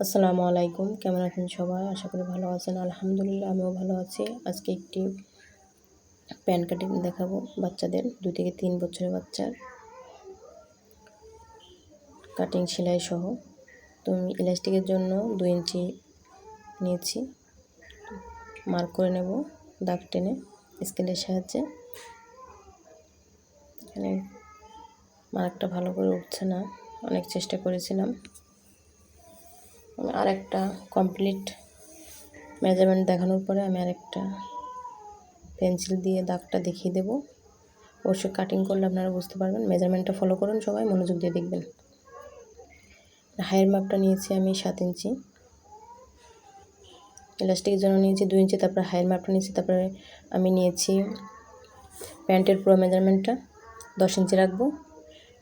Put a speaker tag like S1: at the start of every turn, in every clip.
S1: আসসালামু আলাইকুম। কেমন আছেন সবাই? আশা করি ভালো আছেন। আলহামদুলিল্লাহ, আমিও ভালো আছি। আজকে একটি প্যান কাটিং দেখাবো বাচ্চাদের। দুই থেকে তিন বছরের বাচ্চার। কাটিং সেলাই সহ। তো আমি ইলাস্টিকের জন্য দুই ইঞ্চি নিয়েছি। মার্ক করে নেব দাগ টেনে স্কেলের সাহায্যে। এখানে মার্কটা ভালো করে উঠছে না। অনেক চেষ্টা করেছিলাম। আমি আরেকটা কমপ্লিট মেজারমেন্ট দেখানোর পরে আমি আরেকটা পেন্সিল দিয়ে দাগটা দেখিয়ে দেবো। অবশ্যই কাটিং করলে আপনারা বুঝতে পারবেন। মেজারমেন্টটা ফলো করুন সবাই, মনোযোগ দিয়ে দেখবেন। হাইয়ের মাপটা নিয়েছি আমি সাত ইঞ্চি। ইলাস্টিকের জন্য নিয়েছি দুই ইঞ্চি, তারপরে হাইয়ের মাপটা নিয়েছি, তারপরে আমি নিয়েছি প্যান্টের পুরো মেজারমেন্টটা দশ ইঞ্চি রাখব।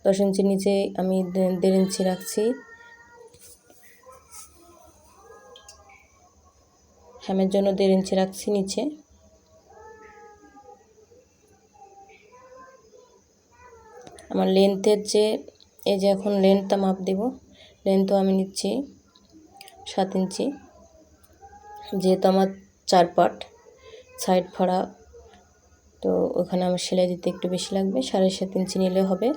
S1: দশ ইঞ্চির নিচে আমি দেড় ইঞ্চি রাখছি। হ্যামের জন্য দেড় ইঞ্চি রাখছি নিচে। আমার লেন্থের যে, এই যে এখন লেন্থটা মাপ দেব লেন্থও আমি নিচ্ছি সাত ইঞ্চি। যেহেতু আমার চার পাট সাইড ফাড়া তো ওখানে আমার সেলাই দিতে একটু বেশি লাগবে, সাড়ে সাত ইঞ্চি নিলে হবে।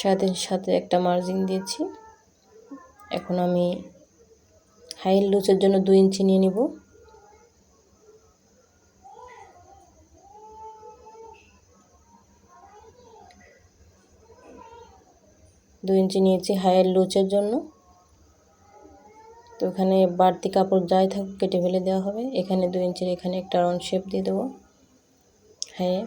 S1: সাত ইঞ্চির সাথে একটা মার্জিন দিয়েছি। এখন আমি হাই লুচের জন্য দুই ইঞ্চি নিয়ে নিব। দুই ইঞ্চি নিয়েছি হাইয়ের লুচের জন্য। তো এখানে বাড়তি কাপড় যাই থাকুক, কেটে ফেলে দেওয়া হবে। এখানে দুই ইঞ্চির এখানে একটা রাউন্ড শেপ দিয়ে দেবো। হাইয়ে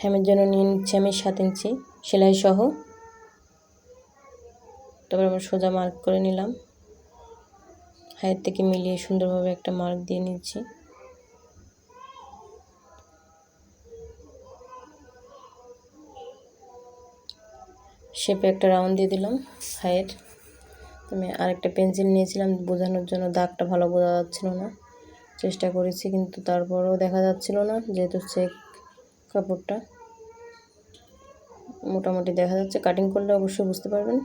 S1: হ্যামের জন্য নিয়ে নিচ্ছি আমি সাত ইঞ্চি। সেলাই সহ তারপর আমরা সোজা মার্ক করে নিলাম। হায়ের থেকে মিলিয়ে সুন্দরভাবে একটা মার্ক দিয়ে নিচ্ছি। শেপে একটা রাউন্ড দিয়ে দিলাম হায়ের। আমি আরেকটা পেন্সিল নিয়েছিলাম, বোঝানোর জন্য দাগটা ভালো বোঝা যাচ্ছিল না। চেষ্টা করেছি, কিন্তু তারপরেও দেখা যাচ্ছিল না, যেহেতু চেক কাপড়টা। মোটামুটি দেখা যাচ্ছে। কাটিং করলে অবশ্যই বুঝতে পারবেন।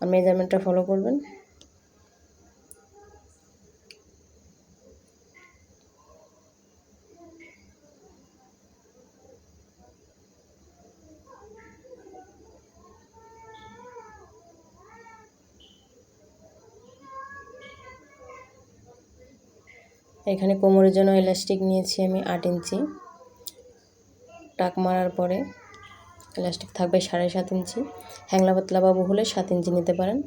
S1: আর মেজারমেন্টটা ফলো করবেন। এখানে কোমরের জন্য ইলাস্টিক নিয়েছি আমি আট ইঞ্চি। টাক মারার পরে ইলাস্টিক থাকবে সাড়ে সাত ইঞ্চি। হ্যাংলা পাতলা বাবু হলে সাত ইঞ্চি নিতে পারেন।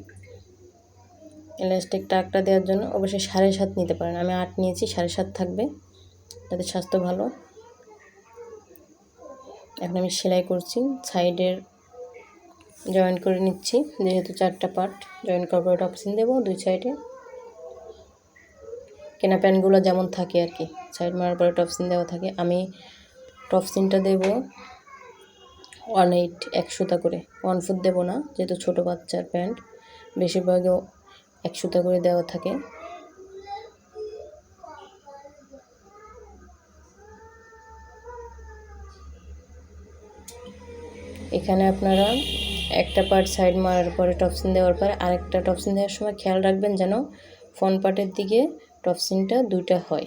S1: ইলাস্টিক টাকটা দেওয়ার জন্য অবশ্যই সাড়ে সাত নিতে পারেন। আমি আট নিয়েছি, সাড়ে সাত থাকবে। তাদের স্বাস্থ্য ভালো। এখন আমি সেলাই করছি, সাইডের জয়েন করে নিচ্ছি। যেহেতু চারটা পার্ট, জয়েন করার করব অপশন দেবো দুই সাইডে। কেনা প্যান্টগুলো যেমন থাকে আর কি, সাইড মারার পরে টপসিন দেওয়া থাকে। আমি টপসিনটা দেব ওয়ান এইট এক সুতা করে। ওয়ান ফুট দেবো না, যেহেতু ছোটো বাচ্চার প্যান্ট। বেশিরভাগও এক সুতা করে দেওয়া থাকে। এখানে আপনারা একটা পার্ট সাইড মারার পরে টপসিন দেওয়ার পরে আরেকটা টপসিন দেওয়ার সময় খেয়াল রাখবেন যেন ফ্রন্ট পার্টের দিকে টপসিনটা দুইটা হয়।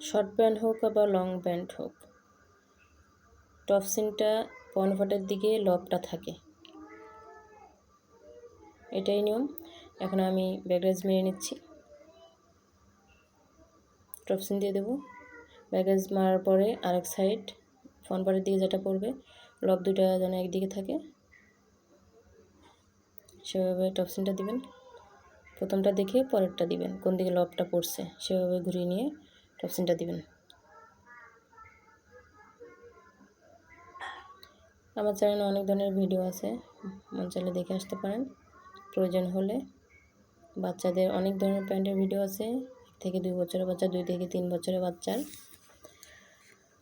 S1: শর্ট প্যান্ট হোক বা লং প্যান্ট হোক টপ টপসিনটা পনফাটের দিকে লবটা থাকে। এটাই নিয়ম। এখন আমি ব্যাগরেজ মেরে নিচ্ছি। টপসিন দিয়ে দেবো। ব্যাগেজ মারার পরে আরেক সাইড ফনপাটের দিকে যেটা পড়বে, লব দুটা যেন একদিকে থাকে। সেভাবে টপসিনটা দিবেন। প্রথমটা দেখে পরেরটা দিবেন, কোন দিকে লবটা পড়ছে, সেভাবে ঘুরিয়ে নিয়ে টপসিনটা দিবেন। আমার চ্যানেলে অনেক ধরনের ভিডিও আছে মন চাইলে দেখে আসতে পারেন। প্রয়োজন হলে বাচ্চাদের অনেক ধরনের প্যান্টের ভিডিও আছে, এক থেকে দুই বছরের বাচ্চা, দুই থেকে তিন বছরের বাচ্চার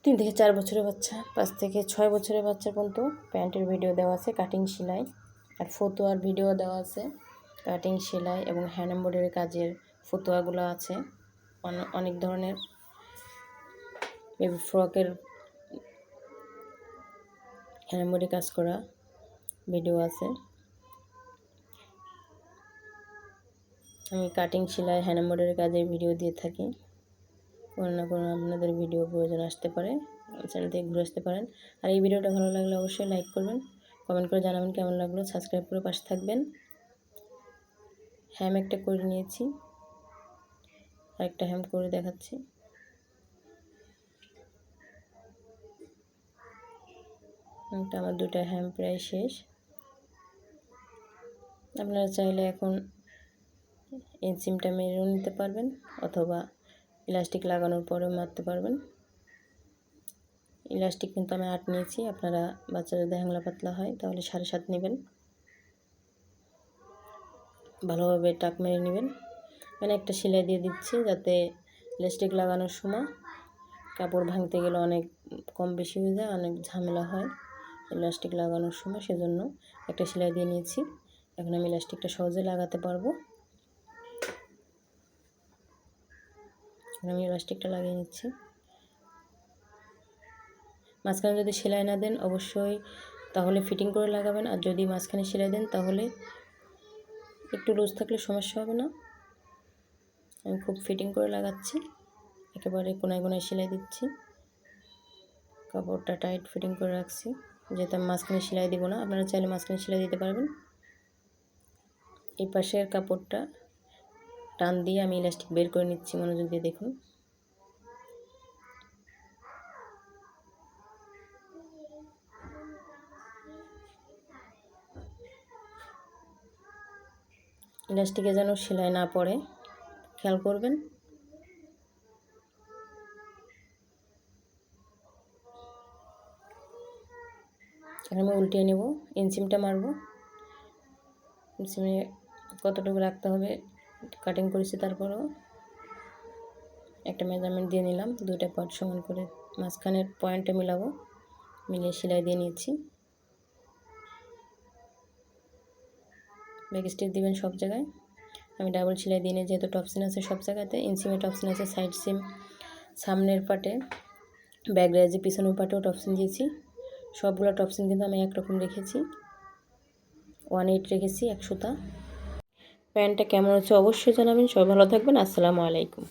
S1: তিন থেকে চার বছরের বাচ্চা, পাঁচ থেকে ছয় বছরের বাচ্চা পর্যন্ত প্যান্টের ভিডিও দেওয়া আছে, কাটিং সেলাই আর ফতুয়ার ভিডিও দেওয়া আছে, কাটিং সেলাই এবং হ্যান্ড এম্ব্রয়ডারি কাজের ফতুয়াগুলো আছে। অনেক ধরনের বেবি ফ্রকের হ্যান্ডবডি কাজ করা ভিডিও আছে। আমি কাটিং সেলাই হ্যান্ড এমব্রয়ডারি কাজের ভিডিও দিয়ে থাকি। কোনো না কোনো আপনাদের ভিডিও প্রয়োজন আসতে পারে চ্যানেল থেকে ঘুরে আসতে পারেন। আর এই ভিডিওটা ভালো লাগলে অবশ্যই লাইক করবেন কমেন্ট করে জানাবেন কেমন লাগল সাবস্ক্রাইব করে পাশে থাকবেন। হ্যাম একটা করে নিয়েছি। আরেকটা হ্যাম করে দেখাচ্ছি। এটা আমার দুটা হ্যাম প্রায় শেষ। আপনারা চাইলে এখন এই সিমটা মেরেও নিতে পারবেন অথবা ইলাস্টিক লাগানোর পরেও মারতে পারবেন। ইলাস্টিক কিন্তু আমি আট নিয়েছি, আপনারা বাচ্চা যদি হ্যাংলা পাতলা হয় তাহলে সাড়ে সাত নেবেন। ভালোভাবে টাক মেরে নেবেন। মানে একটা সেলাই দিয়ে দিচ্ছি যাতে ইলাস্টিক লাগানোর সময় কাপড় ভাঙতে গেলে অনেক কম বেশি হয়ে যায়, অনেক ঝামেলা হয় ইলাস্টিক লাগানোর সময়, সেজন্য একটা সেলাই দিয়ে নিয়েছি। এখন আমি ইলাস্টিকটা সহজে লাগাতে পারব। আমি ইলাস্টিকটা লাগিয়ে নিচ্ছি। মাঝখানে যদি সেলাই না দেন অবশ্যই তাহলে ফিটিং করে লাগাবেন, আর যদি মাঝখানে সেলাই দেন তাহলে একটু লুজ থাকলে সমস্যা হবে না। আমি খুব ফিটিং করে লাগাচ্ছি। একেবারে কোনায় কোনায় সেলাই দিচ্ছি। কাপড়টা টাইট ফিটিং করে রাখছি। যেহেতু আমি মাঝখানে সেলাই দিব না। আপনারা চাইলে মাঝখানে সেলাই দিতে পারবেন। এই পাশের কাপড়টা টান দিয়ে আমি ইলাস্টিক বের করে নিচ্ছি মনোযোগ দিয়ে দেখুন। ইলাস্টিকে যেন সেলাই না পড়ে। খেয়াল করবেন। আমি উল্টিয়ে নেব, ইনসিমটা মারব। ইনসিমে কতটুকু রাখতে হবে, কাটিং করেছি তারপরেও। একটা মেজারমেন্ট দিয়ে নিলাম, দুইটা পার্ট সমান করে মাঝখানের পয়েন্টে মিলাবো, মিলিয়ে সেলাই দিয়ে নিয়েছি ব্যাক স্টিচ দিবেন সব জায়গায়। আমি ডাবল সেলাই দিয়ে নিই, যেহেতু টপসিন আছে সব জায়গাতে ইনসিমে টপসিন আছে সাইড সিম সামনের পাটে ব্যাগ রাইজে পিছনের পাটেও টপসিন দিয়েছি, সবগুলো টপসিন কিন্তু আমি একরকম রেখেছি। ওয়ান এইট রেখেছি একশোটা প্যান্টটা কেমন হচ্ছে অবশ্যই জানাবেন, সবাই ভালো থাকবেন, আসসালামু আলাইকুম।